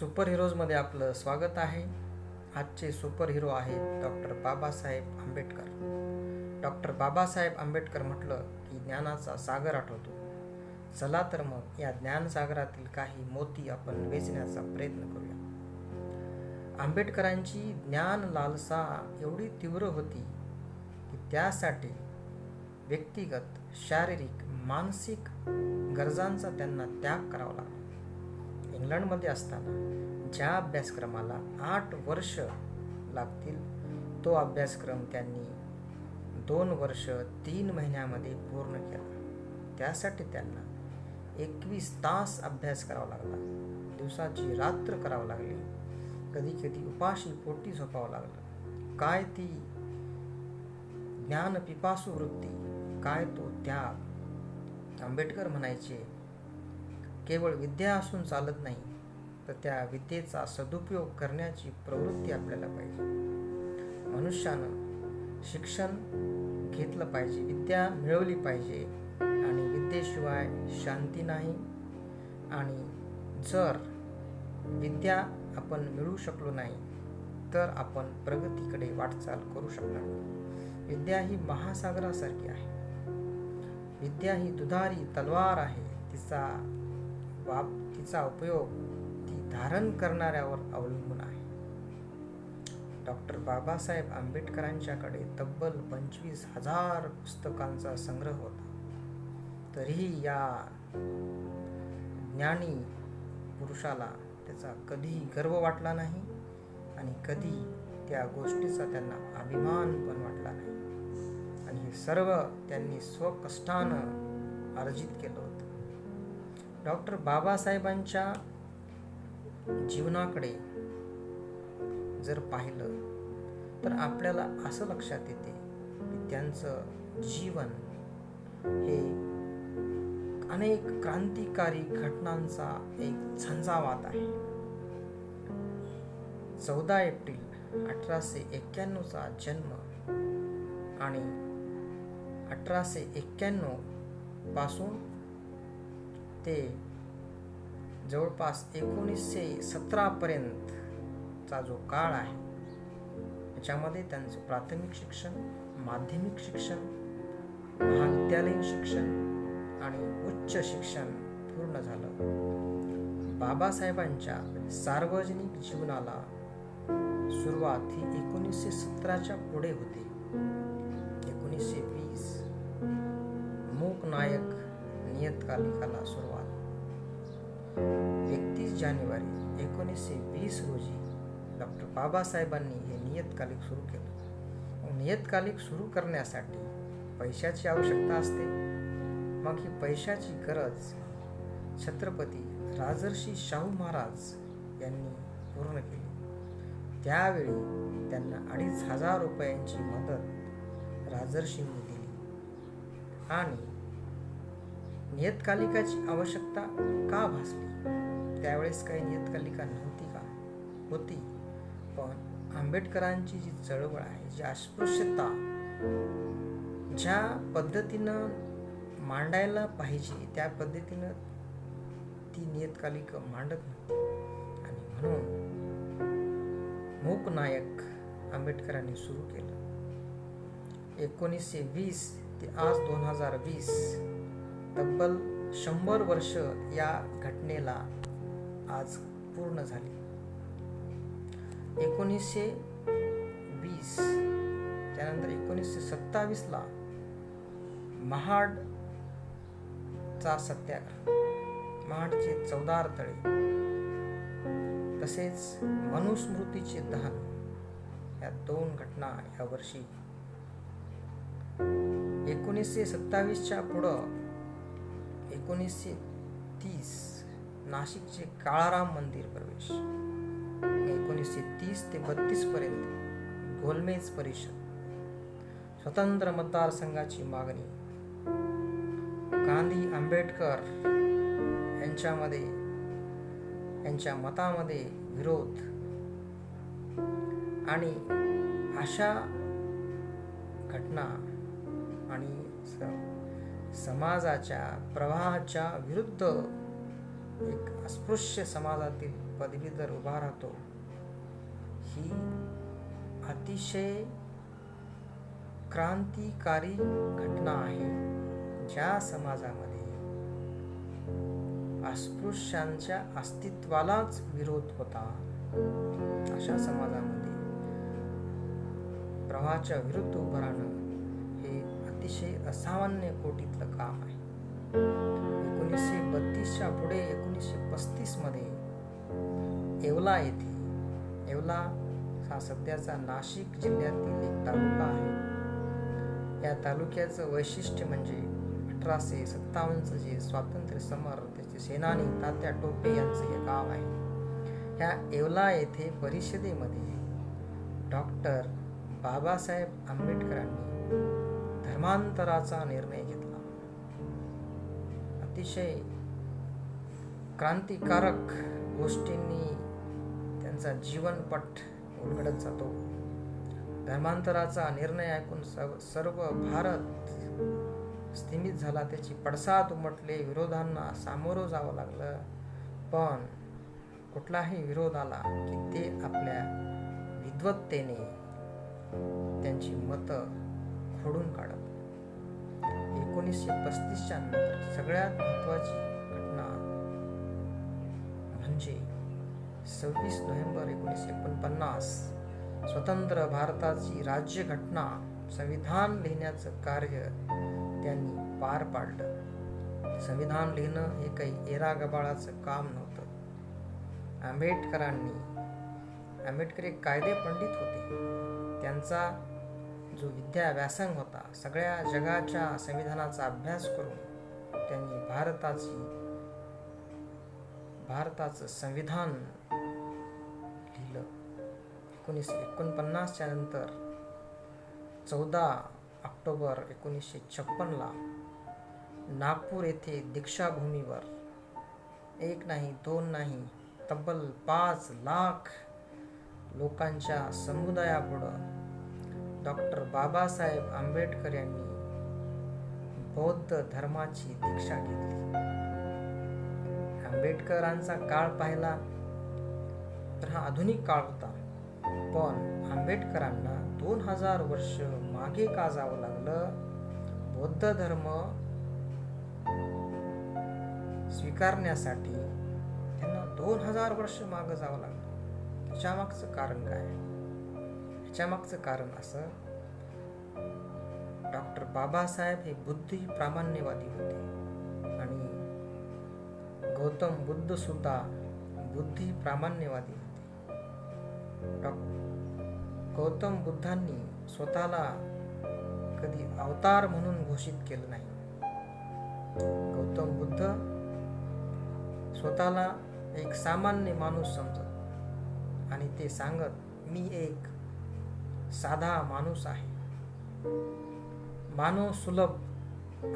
Super हिरोजमध्ये आपलं स्वागत आहे. आजचे सुपर हिरो आहेत डॉक्टर बाबासाहेब आंबेडकर. डॉक्टर बाबासाहेब आंबेडकर म्हटलं की ज्ञानाचा सागर आठवतो. चला तर मग या ज्ञानसागरातील काही मोती आपण वेचण्याचा प्रयत्न करूया. आंबेडकरांची ज्ञान लालसा एवढी तीव्र होती की त्यासाठी व्यक्तिगत शारीरिक मानसिक गरजांचा त्यांना त्याग करावा लागला. इंग्लंडमध्ये असताना ज्या अभ्यासक्रमाला आठ वर्ष लागतील तो अभ्यासक्रम त्यांनी दोन वर्ष तीन महिन्यामध्ये पूर्ण केला. त्यासाठी त्यांना एकवीस तास अभ्यास करावा लागला. दिवसाची रात्र करावं लागली. कधी कधी उपाशी पोटी झोपावं लागलं. काय ती ज्ञान पिपासू वृत्ती काय तो त्याग आंबेडकर म्हणायचे केवळ विद्या असून चालत नाही तर त्या विद्येचा सदुपयोग करण्याची प्रवृत्ती आपल्याला पाहिजे. मनुष्यानं शिक्षण घेतलं पाहिजे विद्या मिळवली पाहिजे आणि विद्येशिवाय शांती नाही. आणि जर विद्या आपण मिळवू शकलो नाही तर आपण प्रगतीकडे वाटचाल करू शकणार विद्या ही महासागरासारखी आहे. विद्या ही दुधारी तलवार आहे तिचा बाबतीचा तिचा उपयोग ती धारण करणाऱ्यावर अवलंबून आहे. डॉक्टर बाबासाहेब आंबेडकरांच्याकडे तब्बल पंचवीस हजार पुस्तकांचा संग्रह होता. तरीही या ज्ञानी पुरुषाला त्याचा कधीही गर्व वाटला नाही आणि कधी त्या गोष्टीचा त्यांना अभिमान पण वाटला नाही. आणि हे सर्व त्यांनी स्वकष्टानं अर्जित केलं होतं. डॉक्टर बाबासाहेबांच्या जीवनाकडे जर पाहिलं तर आपल्याला असं लक्षात येते की त्यांचं जीवन हे अनेक क्रांतिकारी घटनांचा एक झंझावात आहे. चौदा एप्रिल अठराशे एक्क्याण्णवचा जन्म आणि अठराशे एक्क्याण्णवपासून ते जवळपास एकोणीसशे सतरापर्यंतचा जो काळ आहे त्याच्यामध्ये त्यांचं प्राथमिक शिक्षण माध्यमिक शिक्षण महाविद्यालयीन शिक्षण आणि उच्च शिक्षण पूर्ण झालं. बाबासाहेबांच्या सार्वजनिक जीवनाला सुरुवात ही एकोणीसशे सतराच्या पुढे होते. एकोणीसशे वीस मूक नायक नियतकालिकाला सुरुवात. एकतीस जानेवारी एकोणीसशे वीस रोजी डॉक्टर बाबासाहेबांनी हे नियतकालिक सुरू केलं. नियतकालिक सुरू करण्यासाठी पैशाची आवश्यकता असते. मग ही पैशाची गरज छत्रपती राजर्षी शाहू महाराज यांनी पूर्ण केली. त्यावेळी त्यांना अडीच हजार रुपयांची मदत राजर्षींनी दिली. आणि नियतकालिकाची आवश्यकता का भासली? त्यावेळेस काही नियतकालिका नव्हती का? होती. पण आंबेडकरांची जी चळवळ आहे जी अस्पृश्यता ज्या पद्धतीनं मांडायला पाहिजे त्या पद्धतीनं ती नियतकालिक मांडत नव्हती. आणि म्हणून मूकनायक आंबेडकरांनी सुरू केलं. एकोणीसशे वीस ते आज दोन हजार वीस तब्बल शंभर वर्ष या घटनेला आज पूर्ण झाली. एकोणीसशे वीस त्यानंतर एकोणीसशे सत्तावीसला महाडचा सत्याग्रह महाडचे चौदार तळे तसेच मनुस्मृतीचे दहन या दोन घटना या वर्षी एकोणीसशे सत्तावीसच्या पुढं एकोणीसशे तीस नाशिकचे काळाराम मंदिर प्रवेश. एकोणीसशे तीस ते बत्तीस पर्यंत गोलमेज परिषद. स्वतंत्र मतदारसंघाची मागणी. गांधी आंबेडकर यांच्यामध्ये यांच्या मतामध्ये विरोध. आणि अशा घटना आणि समाजाच्या प्रवाहाच्या विरुद्ध एक अस्पृश्य समाजातील पदवीधर उभा राहतो ही अतिशय क्रांतिकारी घटना आहे ज्या समाजामध्ये अस्पृश्यांच्या अस्तित्वालाच विरोध होता. अशा समाजामध्ये प्रवाहाच्या विरुद्ध उभं राहणं अतिशय असामान्य कोटीतलं काम आहे. एकोणीसशे बत्तीसच्या पुढे एकोणीसशे पस्तीसमध्ये येवला येथे येवला हा सध्याचा नाशिक जिल्ह्यातील एक तालुका आहे. या तालुक्याचं वैशिष्ट्य म्हणजे अठराशे सत्तावन्नचं जे स्वातंत्र्य समर त्याचे सेनानी तात्या टोपे यांचं हे गाव आहे. ह्या येवला येथे परिषदेमध्ये डॉक्टर बाबासाहेब आंबेडकरांनी धर्मांतराचा निर्णय घेतला. अतिशय क्रांतिकारक गोष्टींनी त्यांचा जीवनपट उलगडत जातो. धर्मांतराचा निर्णय ऐकून सर्व सर्व भारत स्थिमित झाला. त्याची पडसाद उमटले. विरोधांना सामोरं जावं लागलं. पण कुठलाही विरोध आला की ते आपल्या विद्वत्तेने त्यांची मतं खोडून काढत एकोणीसशे पस्तीसच्या नंतर सगळ्यात महत्वाची घटना म्हणजे सव्वीस नोव्हेंबर एकोणीसशे एकोणपन्नास. स्वतंत्र भारताची राज्यघटना संविधान लिहिण्याचं कार्य त्यांनी पार पाडलं. संविधान लिहिणं हे काही एरा गबाळाचं काम नव्हतं. आंबेडकरांनी आंबेडकर एक कायदे पंडित होते. त्यांचा जो विद्या व्यासंग होता सगळ्या जगाच्या संविधानाचा अभ्यास करून त्यांनी भारताची भारताचं संविधान लिहिलं. एकोणीसशे एकोणपन्नासच्या नंतर चौदा ऑक्टोबर एकोणीसशे छप्पनला नागपूर येथे दीक्षाभूमीवर एक नाही दोन नाही तब्बल पाच लाख लोकांच्या समुदायापुढं डॉक्टर बाबासाहेब आंबेडकर यांनी बौद्ध धर्माची दीक्षा घेतली. आंबेडकरांचा काळ पाहिला तर हा आधुनिक काळ होता. पण आंबेडकरांना दोन हजार वर्ष मागे का जावं लागलं? बौद्ध धर्म स्वीकारण्यासाठी त्यांना दोन हजार वर्ष मागं जावं लागलं. त्याच्यामागचं कारण काय? ह्याच्यामागचं कारण असं डॉक्टर बाबासाहेब हे बुद्धी प्रामाण्यवादी होते. आणि गौतम बुद्ध सुद्धा बुद्धी प्रामाण्यवादी होते. डॉ गौतम बुद्धांनी स्वतःला कधी अवतार म्हणून घोषित केलं नाही. गौतम बुद्ध स्वतःला एक सामान्य माणूस समजत आणि ते सांगत मी एक साधा माणूस आहे. मानव सुलभ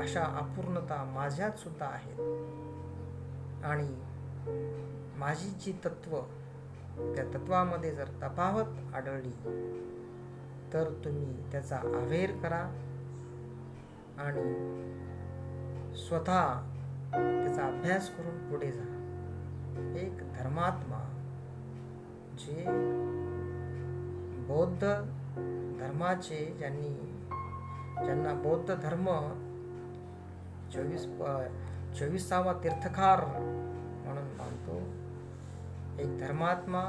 अशा अपूर्णता माझ्यात सुद्धा आहेत. आणि माझी जी तत्व त्या तत्वामध्ये जर तफावत आढळली तर तुम्ही त्याचा आवेर करा आणि स्वतः त्याचा अभ्यास करून पुढे जा. एक धर्मात्मा जे बौद्ध धर्माचे ज्यांनी ज्यांना बौद्ध धर्म चोवीस चोवीसावा तीर्थकार म्हणून मानतो. एक धर्मात्मा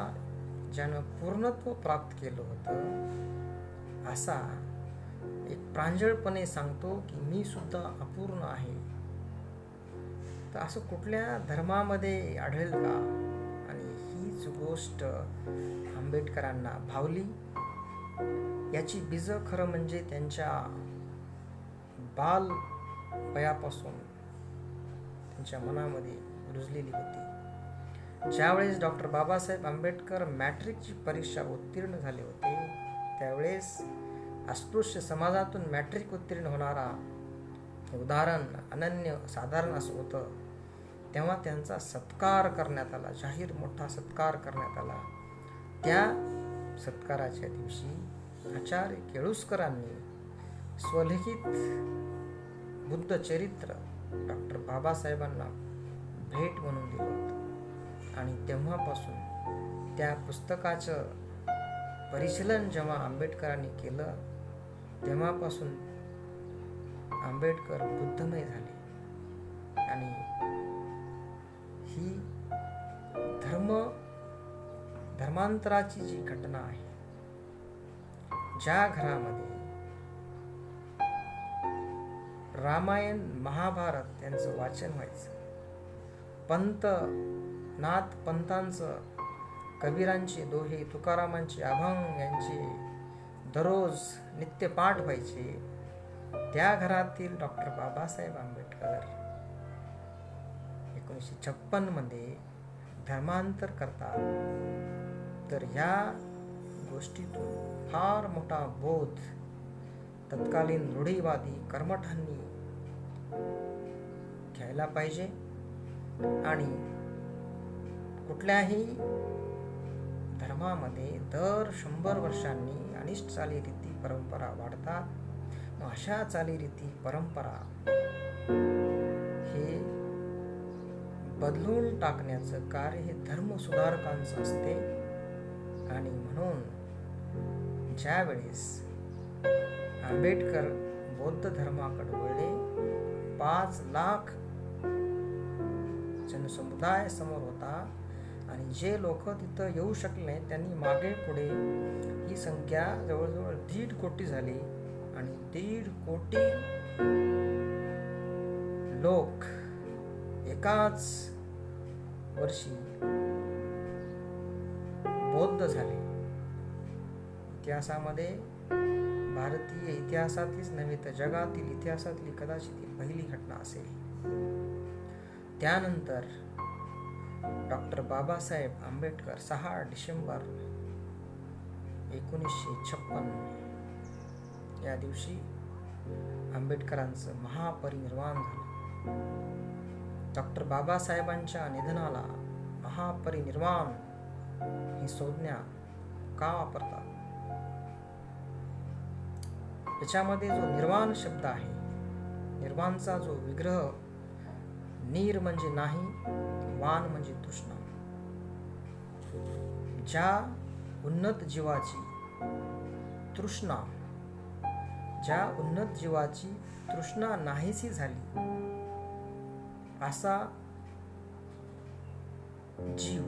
ज्यानं पूर्णत्व प्राप्त केलं होतं असा एक प्रांजळपणे सांगतो की मी सुद्धा अपूर्ण आहे. तर असं कुठल्या धर्मामध्ये आढळेल का? हीच गोष्ट आंबेडकरांना भावली. याची बीज खरं म्हणजे त्यांच्या बाल वयापासून त्यांच्या मनामध्ये रुजलेली होती. ज्यावेळेस डॉक्टर बाबासाहेब आंबेडकर मॅट्रिकची परीक्षा उत्तीर्ण झाले होते त्यावेळेस अस्पृश्य समाजातून मॅट्रिक उत्तीर्ण होणारा उदाहरण अनन्य साधारण असं होतं. तेव्हा त्यांचा सत्कार करण्यात आला जाहीर मोठा सत्कार करण्यात आला. त्या सत्काराच्या दिवशी आचार्य केळुसकरांनी स्वलिखित बुद्ध चरित्र डॉक्टर बाबासाहेबांना भेट म्हणून दिलं होतं. आणि तेव्हापासून त्या पुस्तकाचं परिशीलन जेव्हा आंबेडकरांनी केलं तेव्हापासून आंबेडकर बुद्धमय झाले. आणि धर्म धर्मांतराची जी घटना आहे ज्या घरामध्ये रामायण महाभारत यांचं वाचन व्हायचं पंत नाथ पंतांचं कबीरांचे दोहे तुकारामांचे अभंग यांचे दररोज नित्यपाठ व्हायचे त्या घरातील डॉक्टर बाबासाहेब आंबेडकर एकोणीसशे छप्पनमध्ये धर्मांतर करतात. तर ह्या गोष्टीतून फार मोठा बोध तत्कालीन रूढीवादी कर्मठांनी घ्यायला पाहिजे. आणि कुठल्याही धर्मामध्ये दर शंभर वर्षांनी अनिष्ट चालीरीती परंपरा वाढतात. मग अशा चालीरीती परंपरा हे बदलून टाकण्याचं कार्य हे धर्मसुधारकांचं असते. आणि म्हणून ज्या वेळेस आंबेडकर बौद्ध धर्माकडे वळले पाच लाख जनसमुदाय समोर होता आणि जे लोक तिथं येऊ शकले नाही त्यांनी मागे पुढे ही संख्या जवळजवळ दीड कोटी झाली. आणि दीड कोटी लोक एकाच वर्षी बौद्ध झाले. इतिहासामध्ये भारतीय इतिहासातलीच नव्हे तर जगातील इतिहासातली कदाचित ही पहिली घटना असेल. त्यानंतर डॉक्टर बाबासाहेब आंबेडकर सहा डिसेंबर एकोणीसशे छप्पन या दिवशी आंबेडकरांचं महापरिनिर्वाण झालं. डॉक्टर बाबासाहेबांच्या निधनाला महापरिनिर्वाण ही संज्ञा का वापरतात? याच्यामध्ये जो निर्वाण शब्द आहे निर्वाणचा जो विग्रह नीर म्हणजे नाही वान म्हणजे तृष्णा. ज्या उन्नत जीवाची तृष्णा ज्या उन्नत जीवाची तृष्णा नाहीशी झाली असा जीव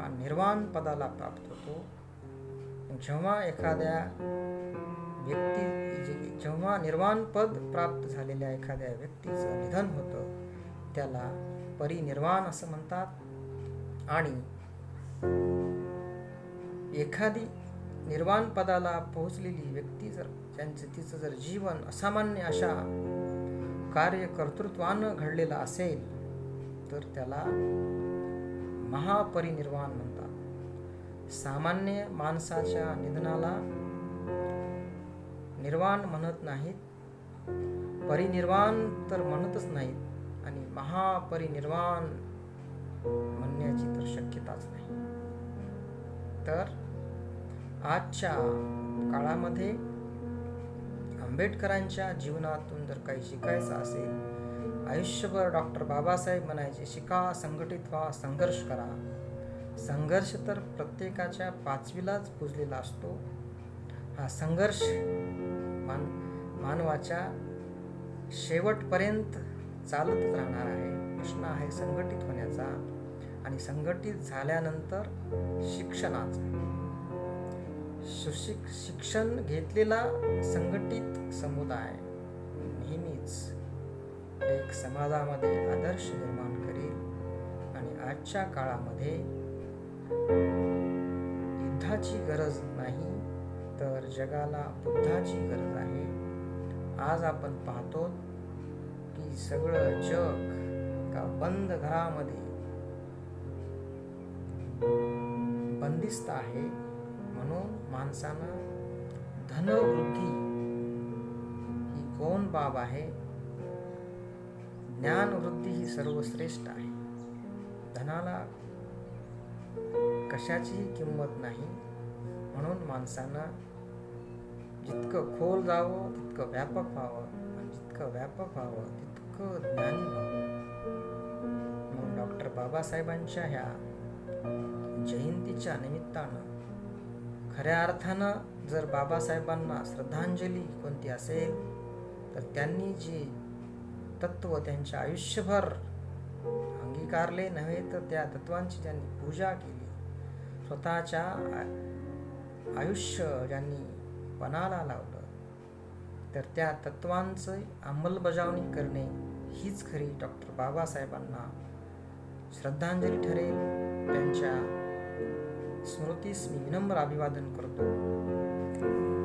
हा निर्वाण पदाला प्राप्त होतो. जेव्हा एखाद्या व्यक्ती जेव्हा निर्वाण पद प्राप्त झालेल्या एखाद्या व्यक्तीचं निधन होतं त्याला परिनिर्वाण असं म्हणतात. आणि एखादी निर्वाण पदाला पोहोचलेली व्यक्ती जर त्यांचं तिचं जर जीवन असामान्य अशा कार्य कर्तृत्वानं घडलेलं असेल तर त्याला महापरिनिर्वाण म्हणतात. सामान्य माणसाच्या निधनाला निर्वाण म्हणत नाहीत. परिनिर्वाण तर म्हणतच नाहीत आणि महापरिनिर्वाण म्हणण्याची तर शक्यताच नाही. तर आजच्या काळामध्ये आंबेडकरांच्या जीवनातून जर काही शिकायचं असेल आयुष्यभर डॉक्टर बाबासाहेब म्हणायचे शिका संघटित व्हा संघर्ष करा. संघर्ष तर प्रत्येकाच्या पाचवीलाच पुजलेला असतो. हा संघर्ष मान मानवाच्या शेवटपर्यंत चालतच राहणार आहे. प्रश्न आहे संघटित होण्याचा आणि संघटित झाल्यानंतर शिक्षणाचा. सुशिक शिक्षण घेतलेला संघटित समुदाय नेहमीच एक समाजामध्ये आदर्श निर्माण करेल आणि आजच्या काळामध्ये युद्धाची गरज नाही तर जगाला बुद्धाची गरज आहे. आज आपण पाहतो की सगळं जग एका बंद घरामध्ये बंदिस्त आहे. म्हणून माणसानं धनवृद्धी ही कोण बाब आहे? ज्ञानवृद्धी ही सर्वश्रेष्ठ आहे. धनाला कशाचीही किंमत नाही. म्हणून माणसानं जितकं खोल जावं तितकं व्यापक व्हावं आणि जितकं व्यापक व्हावं तितकं ज्ञानी व्हावं. म्हणून डॉक्टर बाबासाहेबांच्या ह्या जयंतीच्या निमित्तानं खऱ्या अर्थानं जर बाबासाहेबांना श्रद्धांजली कोणती असेल तर त्यांनी जी तत्व त्यांच्या आयुष्यभर अंगीकारले नव्हे तर त्या तत्वांची त्यांनी पूजा केली. स्वतःच्या आयुष्य ज्यांनी पणाला लावलं तर त्या तत्वांचं अंमलबजावणी करणे हीच खरी डॉक्टर बाबासाहेबांना श्रद्धांजली ठरेल. त्यांच्या स्मृतीस मी विनम्र अभिवादन करतो।